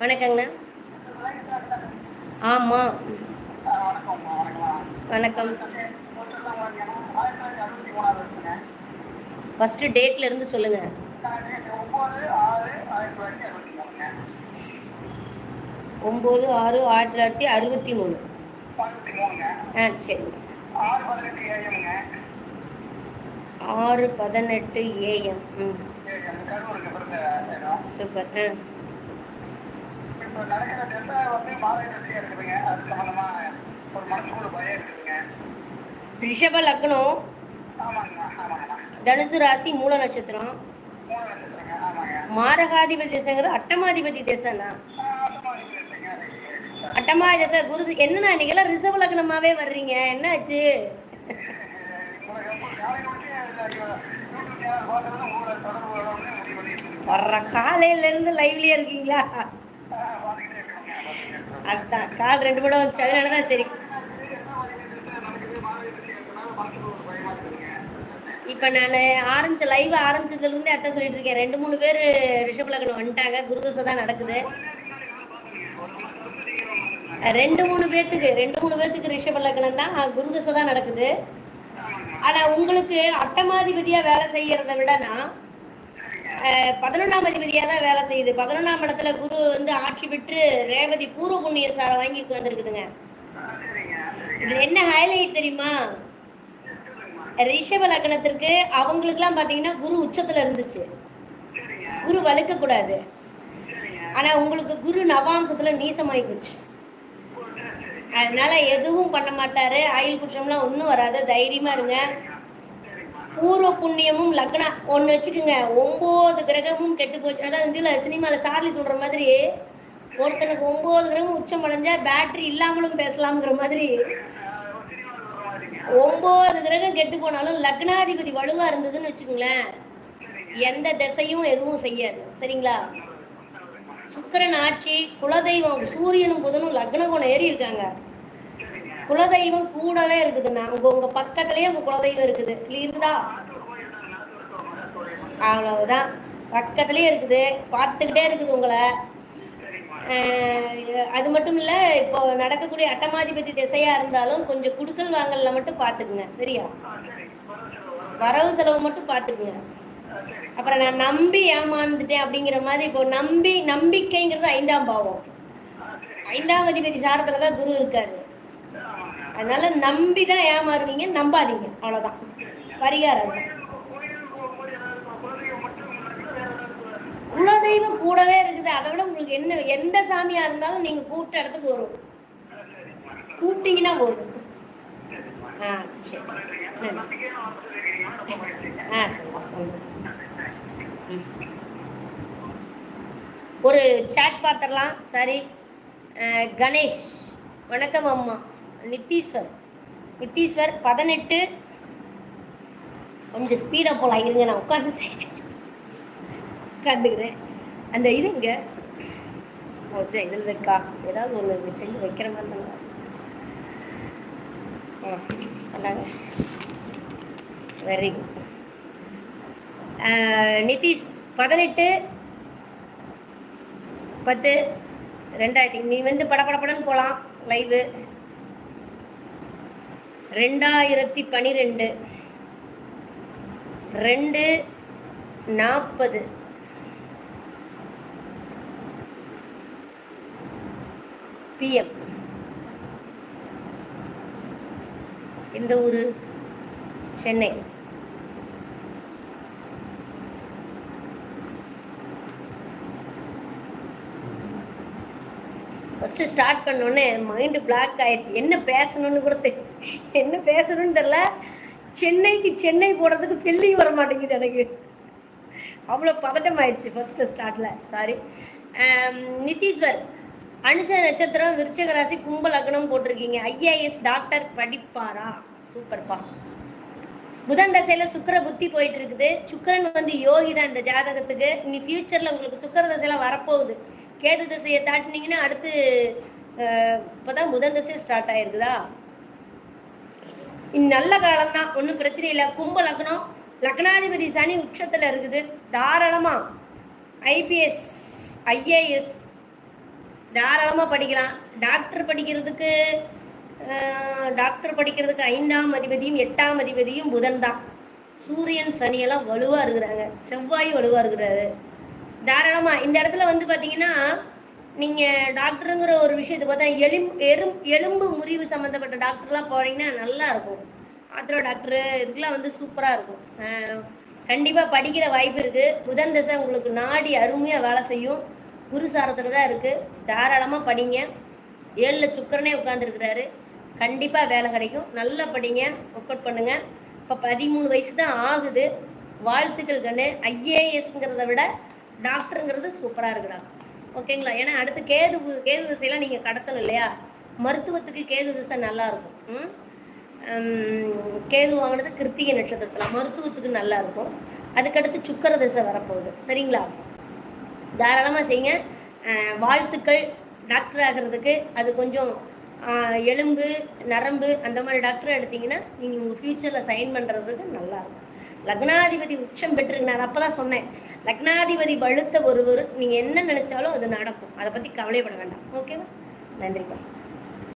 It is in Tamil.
வணக்கங்கண்ணா. ஆமாம் வணக்கம். ஃபஸ்ட்டு டேட்ல இருந்து சொல்லுங்க. ஒம்பது ஆறு ஆயிரத்தி தொள்ளாயிரத்தி அறுபத்தி மூணு. ஆ சரிங்க ஆறு பதினெட்டு ஏஎம் ம். சூப்பர். ஆ. நடக்கிற டெல்டா வந்து மாதம் இருக்குதுங்க அது சம்பந்தமா ஒரு மனசுக்குள்ள பயம் இருக்குதுங்க. ரிஷப லக்னம். தனுசு ராசி மூல நட்சத்திரம். மாரகாதிபதி தேசங்கிற அட்டமாதிபதி தேசம்னா ஆமாம் இருக்குதுங்க அட்டமா தேச குரு என்னண்ணா நீங்கெல்லாம் ரிஷப லக்னமாவே வர்றீங்க? என்னாச்சு? வர்ற காலையில இருந்து லைவ்லயே இருக்கீங்களா பார்த்துக்கிட்டே இருக்கோங்க பார்த்துக்கிட்டே இருக்கோம் அதுதான் கால் ரெண்டு மணி வந்துச்சு அதனால தான் சரி. இப்போ நான் ஆரம்பிச்ச லைவ் ஆரம்பிச்சதுலேருந்தே அத்தை சொல்லிட்டு இருக்கேன். ரெண்டு மூணு பேர் ரிஷப் லக்னம் வந்துட்டாங்க. குருதசை தான் நடக்குது. ரெண்டு மூணு பேர்த்துக்கு ரெண்டு மூணு பேர்த்துக்கு ரிஷப லக்னம் தான் குருதசை தான் நடக்குது. ஆனால் உங்களுக்கு அட்டமாதிபதியாக வேலை செய்கிறத விடனா நான் பதினொன்றாம் அதிபதியாக தான் வேலை செய்யுது. பதினொன்றாம் இடத்துல குரு வந்து ஆட்சி பெற்று ரேவதி பூர்வ புண்ணிய சாரை வாங்கி வந்திருக்குதுங்க இதுல என்ன ஹைலைட் தெரியுமா? ரிஷப லக்னத்திற்கு அவங்களுக்குலாம் பார்த்தீங்கன்னா குரு உச்சத்தில் இருந்துச்சு. குரு வலுக்க கூடாது. ஆனா உங்களுக்கு குரு நவாம்சத்துல நீசமாயி போச்சு. அதனால எதுவும் பண்ண மாட்டாரு. ஆயுள் குற்றம்லாம் ஒன்றும் வராது. தைரியமா இருங்க. பூர்வ புண்ணியமும் லக்னா ஒன்று வச்சுக்கோங்க. ஒம்பது கிரகமும் கெட்டு போச்சு. அதாவது இதுல சினிமாவில் சார்லி சொல்ற மாதிரி ஒருத்தனுக்கு ஒம்பது கிரகம் உச்சம் அடைஞ்சா பேட்டரி இல்லாமலும் பேசலாம்ங்கிற மாதிரி. ஒம்பது கிரகம் கெட்டு போனாலும் லக்னாதிபதி வலுவா இருந்ததுன்னு வச்சுக்கோங்களேன். எந்த திசையும் எதுவும் செய்யாது. சரிங்களா? சுக்கிரன் ஆட்சி குலதெய்வம் சூரியனும் புதனும் லக்னகோணம் ஏறி இருக்காங்க. குலதெய்வம் கூடவே இருக்குதுண்ணா உங்க உங்க பக்கத்துலயே உங்க குலதெய்வம் இருக்குது. இல்ல இருக்குதா அவ்வளவுதான். பக்கத்துலயே இருக்குது. பார்த்துக்கிட்டே இருக்குது உங்களை. அது மட்டும் இல்ல இப்போ நடக்கக்கூடிய அட்டமாதிபதி திசையா இருந்தாலும் கொஞ்சம் குடுக்கல் வாங்கல்ல மட்டும் பாத்துக்குங்க சரியா? வரவு செலவு மட்டும் பாத்துக்குங்க அப்புறம் நான் நம்பி ஏமாந்துட்டேன் அப்படிங்கிற மாதிரி இப்போ நம்பி நம்பிக்கைங்கிறது ஐந்தாம் பாவம். ஐந்தாம் அதிபதி சாரத்துல தான் குரு இருக்காரு. அதனால நம்பி தான் ஏமாறுவீங்க நம்பாதீங்க. அவ்வளோதான் பரிகாரம் தான் குலதெய்வம் கூடவே இருக்குது. அதை விட உங்களுக்கு என்ன எந்த சாமியா இருந்தாலும் நீங்க கூப்பிட்ட இடத்துக்கு வரும். கூப்பிட்டீங்கன்னா போதும். ஆ சரி. ஆ சரி சந்தோஷம் ம். ஒரு சாட் பார்த்துடலாம். சரி. கணேஷ். வணக்கம் அம்மா. நித்தீஸ்வர். நித்தீஸ்வர் பதினெட்டு. கொஞ்சம் ஸ்பீடாக போகலாம் இருங்க நான் உட்காந்து உட்காந்துக்கிறேன் அந்த இது இங்க ஓகே இதில் இருக்கா? ஏதாவது ஒன்று செஞ்சு வைக்கிற மாதிரி தாங்க ஆ பண்ணாங்க வெரி குட் நிதிஷ் பதினெட்டு. பத்து. ரெண்டாயிரத்தி நீ வந்து படப்படப்படன்னு போகலாம் லைவு ரெண்டாயிரத்தி பனிரெண்டு. ரெண்டு நாற்பது பிஎம் இந்த ஊர்? சென்னை. ஃபஸ்ட்டு ஸ்டார்ட் பண்ணோடனே மைண்டு பிளாக் ஆயிடுச்சு. என்ன பேசணும்னு கூட என்ன பேசணும்னு தெரில சென்னைக்கு சென்னை போடுறதுக்கு ஃபில்லிங் வர மாட்டேங்குது எனக்கு. அவ்வளோ பதட்டம் ஆயிடுச்சு ஃபஸ்ட்டு ஸ்டார்டில் சாரி um, நித்தீஸ்வர் அனுஷ நட்சத்திரம் விருச்சகராசி கும்ப லக்னம் போட்டிருக்கீங்க. ஐஏஎஸ் டாக்டர் படிப்பாரா? சூப்பர்ப்பா புதன் தசையில சுக்கிர புத்தி போயிட்டு இருக்குது. சுக்கரன் வந்து யோகி தான் இந்த ஜாதகத்துக்கு. இனி ஃபியூச்சர்ல உங்களுக்கு சுக்கிர தசையில வரப்போகுது. கேது தசையை தாட்டினீங்கன்னா அடுத்து இப்போ தான் புதன் தசை ஸ்டார்ட் ஆயிருக்குதா? நல்ல காலம்தான் ஒன்றும் பிரச்சனை இல்லை. கும்ப லக்னம் லக்னாதிபதி சனி உச்சத்தில் இருக்குது. தாராளமாக ஐபிஎஸ் ஐஏஎஸ் தாராளமாக படிக்கலாம். டாக்டர் படிக்கிறதுக்கு டாக்டர் படிக்கிறதுக்கு ஐந்தாம் அதிபதியும் எட்டாம் அதிபதியும் புதன் தான். சூரியன் சனியெல்லாம் வலுவாக இருக்கிறாங்க. செவ்வாய் வலுவாக இருக்கிறாரு. தாராளமாக இந்த இடத்துல வந்து பார்த்தீங்கன்னா நீங்கள் டாக்டருங்கிற ஒரு விஷயத்தை பார்த்தா எலும்பு எறும் எலும்பு முறிவு சம்மந்தப்பட்ட டாக்டர்லாம் போனீங்கன்னா நல்லா இருக்கும். ஆத்திரோ டாக்டரு இதுக்கெல்லாம் வந்து சூப்பராக இருக்கும். கண்டிப்பாக படிக்கிற வாய்ப்பு இருக்குது புதன் தசை உங்களுக்கு நாடி அருமையாக வேலை செய்யும். குரு சாரத்தில் தான் இருக்குது தாராளமாக படிங்க. ஏழில் சுக்கரனே உட்கார்ந்துருக்கிறாரு. கண்டிப்பாக வேலை கிடைக்கும். நல்லா படிங்க. ஒர்க் அவுட் பண்ணுங்க. இப்போ பதிமூணு வயசு தான் ஆகுது. வாழ்த்துக்கள் கண்ணு. ஐஏஎஸ்ங்கிறத விட டாக்டருங்கிறது சூப்பராக இருக்குடா. ஓகேங்களா? ஏன்னா அடுத்து கேது கேது திசையெல்லாம் நீங்கள் கடத்தணும் இல்லையா? மருத்துவத்துக்கு கேது திசை நல்லாயிருக்கும். ம்? கேது வாங்கினது கிருத்திகை நட்சத்திரத்தில் மருத்துவத்துக்கு நல்லா இருக்கும் அதுக்கடுத்து சுக்கர திசை வரப்போகுது. சரிங்களா? தாராளமாக செய்யுங்க. வாழ்த்துக்கள் டாக்டர் ஆகிறதுக்கு. அது கொஞ்சம் எலும்பு நரம்பு அந்த மாதிரி டாக்டரை எடுத்தீங்கன்னா நீங்கள் உங்கள் ஃப்யூச்சரில் சைன் பண்ணுறதுக்கு நல்லா இருக்கும். லக்னாதிபதி உச்சம் பெற்று நான் அப்போ தான் சொன்னேன். லக்னாதிபதி வலுத்த ஒருவர் நீங்கள் என்ன நினச்சாலும் அது நடக்கும். அதை பற்றி கவலைப்பட வேண்டாம். ஓகேவா நன்றிப்பா.